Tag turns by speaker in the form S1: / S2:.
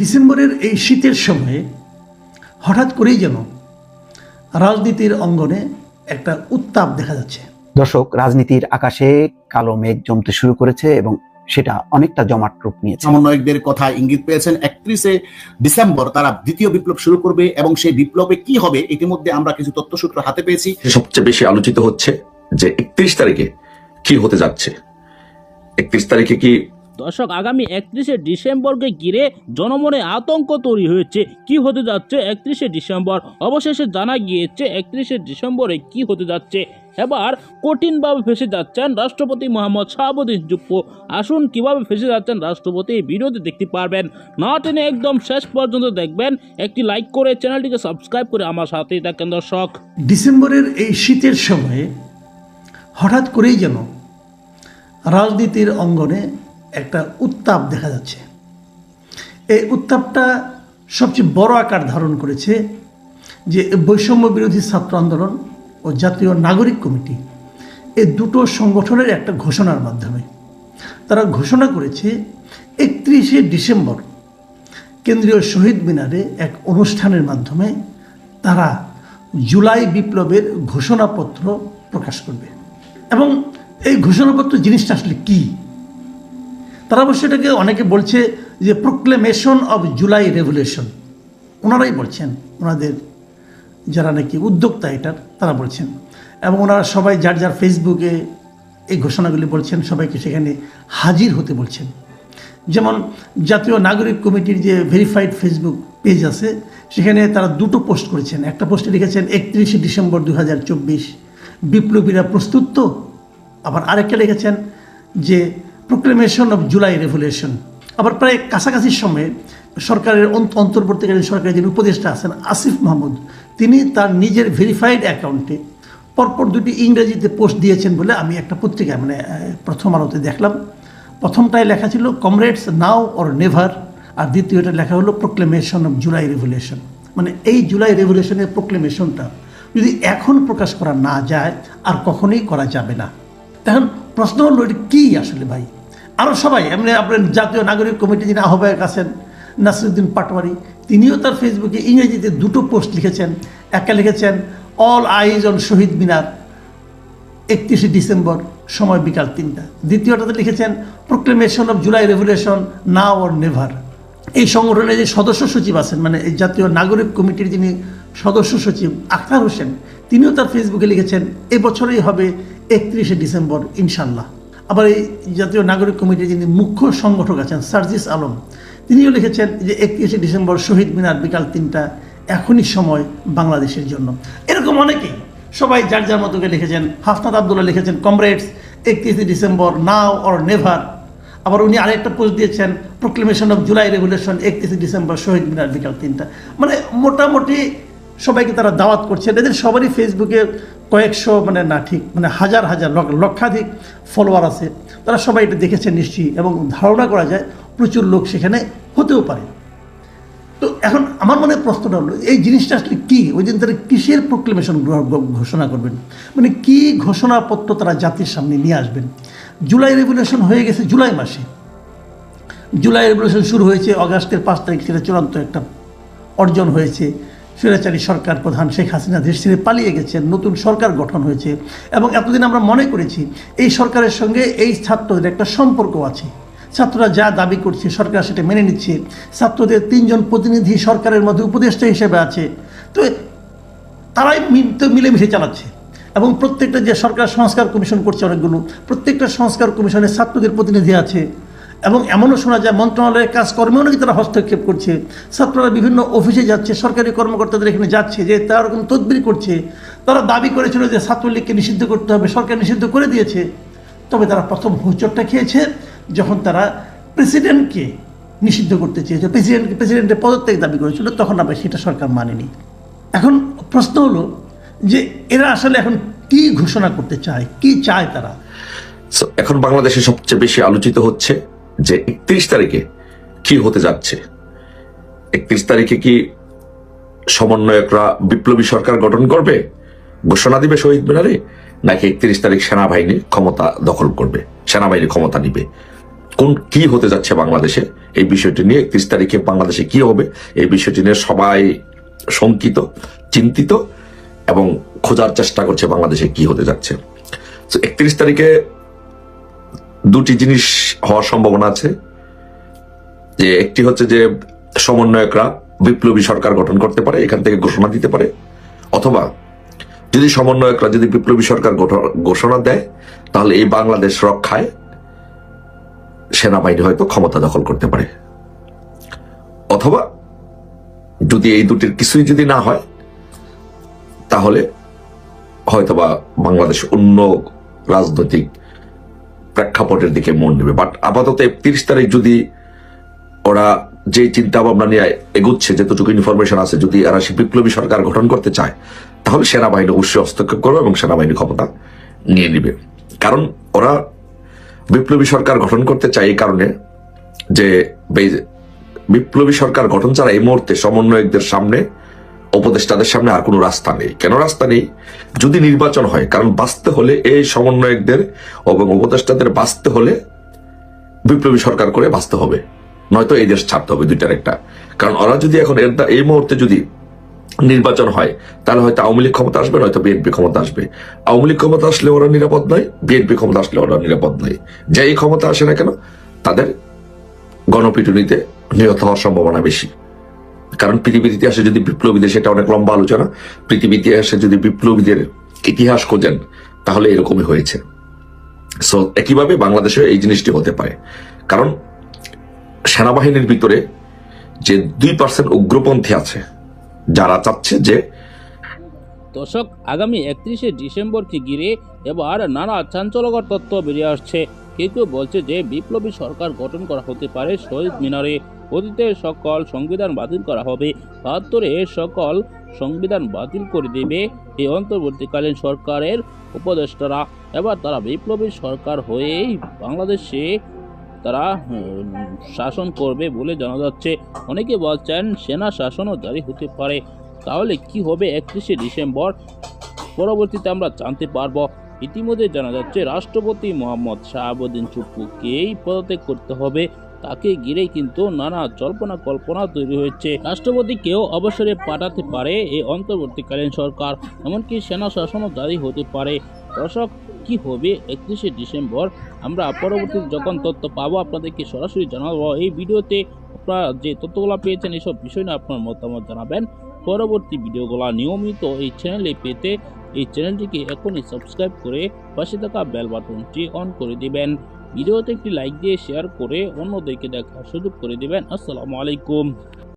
S1: ডিসেম্বরের এই শীতের সময়ে হঠাৎ করেই যেন রাজনীতির অঙ্গনে একটা উত্তাপ দেখা যাচ্ছে।
S2: দর্শক রাজনীতির আকাশে কালো মেঘ জমতে শুরু করেছে এবং সেটা অনেকটা জমাট রূপ নিয়েছে।
S3: সমন্বয়কদের কথা ইঙ্গিত পেয়েছেন একত্রিশে ডিসেম্বর। তারা দ্বিতীয় বিপ্লব শুরু করবে এবং সেই বিপ্লবে কি হবে ইতিমধ্যে আমরা কিছু তথ্যসূত্র হাতে পেয়েছি।
S4: সবচেয়ে বেশি আলোচিত হচ্ছে যে একত্রিশ তারিখে কি হতে যাচ্ছে। একত্রিশ তারিখে কি
S5: দর্শক, আগামী একত্রিশে ডিসেম্বরকে ঘিরে জনমনে আতঙ্ক তৈরি হয়েছে। কি হতে যাচ্ছে একত্রিশে ডিসেম্বর? অবশেষে জানা গিয়েছে একত্রিশে ডিসেম্বরে কি হতে যাচ্ছে। এবার কঠিনভাবে ফেসে যাচ্ছেন রাষ্ট্রপতি মোহাম্মদ শাহাবুদ্দিন জুপ্পো আসুন, কীভাবে ফেসে যাচ্ছেন রাষ্ট্রপতি এই ভিডিওতে দেখতে পারবেন। না টেনে একদম শেষ পর্যন্ত দেখবেন। একটি লাইক করে চ্যানেলটিকে সাবস্ক্রাইব করে আমার সাথেই থাকেন দর্শক।
S1: ডিসেম্বরের এই শীতের সময়ে হঠাৎ করেই যেন রাজনীতির অঙ্গনে একটা উত্তাপ দেখা যাচ্ছে। এই উত্তাপটা সবচেয়ে বড় আকার ধারণ করেছে যে বৈষম্য বিরোধী ছাত্র আন্দোলন ও জাতীয় নাগরিক কমিটি এই দুটো সংগঠনের একটা ঘোষণার মাধ্যমে। তারা ঘোষণা করেছে, একত্রিশে ডিসেম্বর কেন্দ্রীয় শহীদ মিনারে এক অনুষ্ঠানের মাধ্যমে তারা জুলাই বিপ্লবের ঘোষণাপত্র প্রকাশ করবে। এবং এই ঘোষণাপত্র জিনিসটা আসলে কী? তারা অবশ্য এটাকে, অনেকে বলছে যে প্রোক্লেমেশন অফ জুলাই রেভলিউশন ওনারাই বলছেন, ওনাদের যারা নাকি উদ্যোক্তা এটার, তারা বলছেন। এবং ওনারা সবাই যার যার ফেসবুকে এই ঘোষণাগুলি বলছেন, সবাইকে সেখানে হাজির হতে বলছেন। যেমন জাতীয় নাগরিক কমিটির যে ভেরিফাইড ফেসবুক পেজ আছে, সেখানে তারা দুটো পোস্ট করেছেন। একটা পোস্টে লিখেছেন, একত্রিশে ডিসেম্বর দু হাজার চব্বিশ, বিপ্লবীরা প্রস্তুত তো? আবার আরেকটা লিখেছেন যে প্রোক্লেমেশন অফ জুলাই রেভলিউশন আবার প্রায় কাছাকাছি সময়ে সরকারের অন্ত- অন্তর্বর্তীকালীন সরকারের যিনি উপদেষ্টা আছেন আসিফ মাহমুদ, তিনি তার নিজের ভেরিফাইড অ্যাকাউন্টে পরপর দুটি ইংরেজিতে পোস্ট দিয়েছেন বলে আমি একটা পত্রিকায় মানে প্রথম আলোতে দেখলাম। প্রথমটায় লেখা ছিল কমরেডস নাও অর নেভার আর দ্বিতীয়টা লেখা হলো প্রোক্লেমেশন অফ জুলাই রেভলিউশন মানে এই জুলাই রেভলিউশনের প্রোক্লেমেশনটা যদি এখন প্রকাশ করা না যায়, আর কখনোই করা যাবে না। এখন প্রশ্ন হলো, এটা কী আসলে ভাই? আরও সবাই, এমনি আপনার জাতীয় নাগরিক কমিটি যিনি আহ্বায়ক আছেন, নাসিরুদ্দিন পাটোয়ারি, তিনিও তার ফেসবুকে ইংরেজিতে দুটো পোস্ট লিখেছেন। একটা লিখেছেন অল আইজ অন শহীদ মিনার একত্রিশে ডিসেম্বর, সময় বিকাল তিনটা। দ্বিতীয়টাতে লিখেছেন proclamation of July revolution now or never এই সংগঠনের যে সদস্য সচিব আছেন মানে এই জাতীয় নাগরিক কমিটির যিনি সদস্য সচিব, আখতার হোসেন, তিনিও তার ফেসবুকে লিখেছেন এবছরেই হবে একত্রিশে ডিসেম্বর ইনশাল্লাহ আবার এই জাতীয় নাগরিক কমিটির যিনি মুখ্য সংগঠক আছেন, সার্জিস আলম, তিনিও লিখেছেন যে একত্রিশে ডিসেম্বর শহীদ মিনার বিকাল তিনটা, এখনই সময় বাংলাদেশের জন্য। এরকম অনেকেই সবাই যার যার মতোকে লিখেছেন। হাফনাত আবদুল্লাহ লিখেছেন, কমরেডস, একত্রিশে ডিসেম্বর, নাও অর নেভার। আবার উনি আরেকটা পোস্ট দিয়েছেন, প্রোক্লেমেশন অফ জুলাই রেগুলেশন, একত্রিশে ডিসেম্বর, শহীদ মিনার বিকাল তিনটা। মানে মোটামুটি সবাইকে তারা দাওয়াত করছেন এদের সবারই ফেসবুকে কয়েকশো মানে না ঠিক মানে হাজার হাজার লক্ষ- লক্ষাধিক ফলোয়ার আছে। তারা সবাই এটা দেখেছেন নিশ্চয়ই এবং ধারণা করা যায় প্রচুর লোক সেখানে হতেও পারে। তো এখন আমার মনে প্রশ্নটা হলো, এই জিনিসটা আসলে কী? ওই দিন তারা কিসের প্রোক্লেমেশন ঘোষণা করবেন? মানে কি ঘোষণাপত্র তারা জাতির সামনে নিয়ে আসবেন? জুলাই রেভলিউশন হয়ে গেছে জুলাই মাসে। জুলাই রেভলিউশন শুরু হয়েছে, অগাস্টের পাঁচ তারিখ সেটা চূড়ান্ত একটা অর্জন হয়েছে। স্বৈরাচারী সরকার প্রধান শেখ হাসিনা দেশ ছেড়ে পালিয়ে গেছেন, নতুন সরকার গঠন হয়েছে এবং এতদিন আমরা মনে করেছি এই সরকারের সঙ্গে এই ছাত্রদের একটা সম্পর্ক আছে। ছাত্ররা যা দাবি করছে সরকার সেটা মেনে নিচ্ছে। ছাত্রদের তিনজন প্রতিনিধি সরকারের মধ্যে উপদেষ্টা হিসেবে আছে। তো তারাই তো মিলেমিশে চালাচ্ছে। এবং প্রত্যেকটা যে সরকার সংস্কার কমিশন করছে অনেকগুলো, প্রত্যেকটা সংস্কার কমিশনে ছাত্রদের প্রতিনিধি আছে। এবং এমনও শোনা যায়, মন্ত্রণালয়ের কাজকর্মেও নাকি তারা হস্তক্ষেপ করছে। ছাত্ররা বিভিন্ন অফিসে যাচ্ছে, সরকারি কর্মকর্তাদের এখানে যাচ্ছে, যে তারা ওরকম তদবির করছে। তারা দাবি করেছিল যে ছাত্রলীগকে নিষিদ্ধ করতে হবে, সরকার নিষিদ্ধ করে দিয়েছে। তবে তারা প্রথম হোঁচটটা খেয়েছে যখন তারা প্রেসিডেন্টকে নিষিদ্ধ করতে চেয়েছে। প্রেসিডেন্ট প্রেসিডেন্টের পদত্যাগ দাবি করেছিল, তখন আবার সেটা সরকার মানেনি। এখন প্রশ্ন হলো যে এরা আসলে এখন কি ঘোষণা করতে চায়, কি চায় তারা?
S4: এখন বাংলাদেশে সবচেয়ে বেশি আলোচিত হচ্ছে যে একত্রিশ তারিখে কি হতে যাচ্ছে? একত্রিশ তারিখে কি সমন্বয়করা বিপ্লবী সরকার গঠন করবে? ঘোষণা দিবে শহীদ মিনারে? নাকি একত্রিশ তারিখ সেনাবাহিনী ক্ষমতা দখল করবে? সেনাবাহিনী ক্ষমতা নিবে। কোন কি হতে যাচ্ছে বাংলাদেশে? এই বিষয়টি নিয়ে একত্রিশ তারিখে বাংলাদেশে কি হবে? এই বিষয়টি নিয়ে সবাই শঙ্কিত, চিন্তিত এবং খোঁজার চেষ্টা করছে বাংলাদেশে কি হতে যাচ্ছে। একত্রিশ তারিখে দুটি জিনিস হওয়ার সম্ভাবনা আছে। যে একটি হচ্ছে যে সমন্বয়করা বিপ্লবী সরকার গঠন করতে পারে, এখান থেকে ঘোষণা দিতে পারে। অথবা যদি সমন্বয়করা যদি বিপ্লবী সরকার ঘোষণা দেয়, তাহলে এই বাংলাদেশ রক্ষায় সেনাবাহিনী হয়তো ক্ষমতা দখল করতে পারে। অথবা যদি এই দুটির কিছুই যদি না হয়, তাহলে হয়তোবা বাংলাদেশ অন্য রাজনৈতিক প্রেক্ষাপটের দিকে মন নেবে বাট আপাতত একত্রিশ তারিখ যদি ওরা যে চিন্তা ভাবনা নিয়ে এগুচ্ছে, যতটুকু ইনফরমেশন আছে, যদি এরা সে বিপ্লবী সরকার গঠন করতে চায়, তাহলে সেনাবাহিনী অবশ্যই হস্তক্ষেপ করবে এবং সেনাবাহিনী ক্ষমতা নিয়ে নিবে। কারণ ওরা বিপ্লবী সরকার গঠন করতে চায় এই কারণে যে বিপ্লবী সরকার গঠন ছাড়া এই মুহূর্তে সমন্বয়কদের সামনে উপদেষ্টাদের সামনে আর কোনো রাস্তা নেই। কেন রাস্তা নেই? যদি নির্বাচন হয়, কারণ বাঁচতে হলে এই সমন্বয়কদের এবং উপদেষ্টাদের বাঁচতে হলে বিপ্লবী সরকার করে বাঁচতে হবে। নয়তো এই দেশ ছাড়তে হবে দুইটার একটা। কারণ ওরা যদি এখন এই মুহূর্তে যদি নির্বাচন হয়, তাহলে হয়তো আওয়ামী লীগ ক্ষমতা আসবে, নয়তো বিএনপি ক্ষমতা আসবে। আওয়ামী লীগ ক্ষমতা আসলে ওরা নিরাপদ নয়, বিএনপি ক্ষমতা আসলে ওরা নিরাপদ নয়। যেই ক্ষমতা আসে না কেন, তাদের গণপিটুনিতে নিহত হওয়ার সম্ভাবনা বেশি। কারণ পৃথিবীর ইতিহাসে যদি বিপ্লবীদের, সেটা অনেক লম্বা আলোচনা, পৃথিবীর ইতিহাসে যদি বিপ্লবীদের ইতিহাস খোঁজেন, তাহলে এরকমই হয়েছে। সো একইভাবে বাংলাদেশে এই জিনিসটি হতে পারে। কারণ সেনাবাহিনীর ভিতরে যে দুই পার্সেন্ট উগ্রপন্থী আছে, যারা চাচ্ছে যে
S5: দর্শক আগামী একত্রিশে ডিসেম্বরকে ঘিরে এবার নানা চাঞ্চলকর তথ্য বেরিয়ে আসছে। কেউ কেউ বলছে যে বিপ্লবী সরকার গঠন করা হতে পারে শহীদ মিনারে। অতীতের সকল সংবিধান বাতিল করা হবে। বাহাত্তরে সকল সংবিধান বাতিল করে দেবে। এই অন্তর্বর্তীকালীন সরকারের উপদেষ্টারা। এবার তারা বিপ্লবী সরকার হয়েই বাংলাদেশে তারা শাসন করবে বলে জানা যাচ্ছে। অনেকে বলছেন সেনা শাসনও জারি হতে পারে। তাহলে কি হবে একত্রিশে ডিসেম্বর? পরবর্তীতে আমরা জানতে পারব। ইতিমধ্যে জানা যাচ্ছে, রাষ্ট্রপতি মোহাম্মদ শাহাবুদ্দিন চুপ্পুকেই পদত্যাগ করতে হবে। তাকে ঘিরেই কিন্তু নানা জল্পনা কল্পনা তৈরি হয়েছে। রাষ্ট্রপতিকেও অবসরে পাঠাতে পারে এই অন্তর্বর্তীকালীন সরকার, এমনকি সেনা শাসনও জারি হতে পারে। দর্শক, কি হবে একত্রিশে ডিসেম্বর? আমরা পরবর্তী যখন তথ্য পাবো, আপনাদেরকে সরাসরি জানাব। এই ভিডিওতে আপনারা যে তথ্যগুলো পেয়েছেন এইসব বিষয় নিয়ে আপনার মতামত জানাবেন। পরবর্তী ভিডিওগুলো নিয়মিত এই চ্যানেলে পেতে এই চ্যানেলটিকে এখনই সাবস্ক্রাইব করে পাশে থাকা বেল বাটনটি অন করে দিবেন। ভিডিওতে একটি লাইক দিয়ে শেয়ার করে অন্যদেরকে দেখার সুযোগ করে দিবেন। আসসালামু আলাইকুম।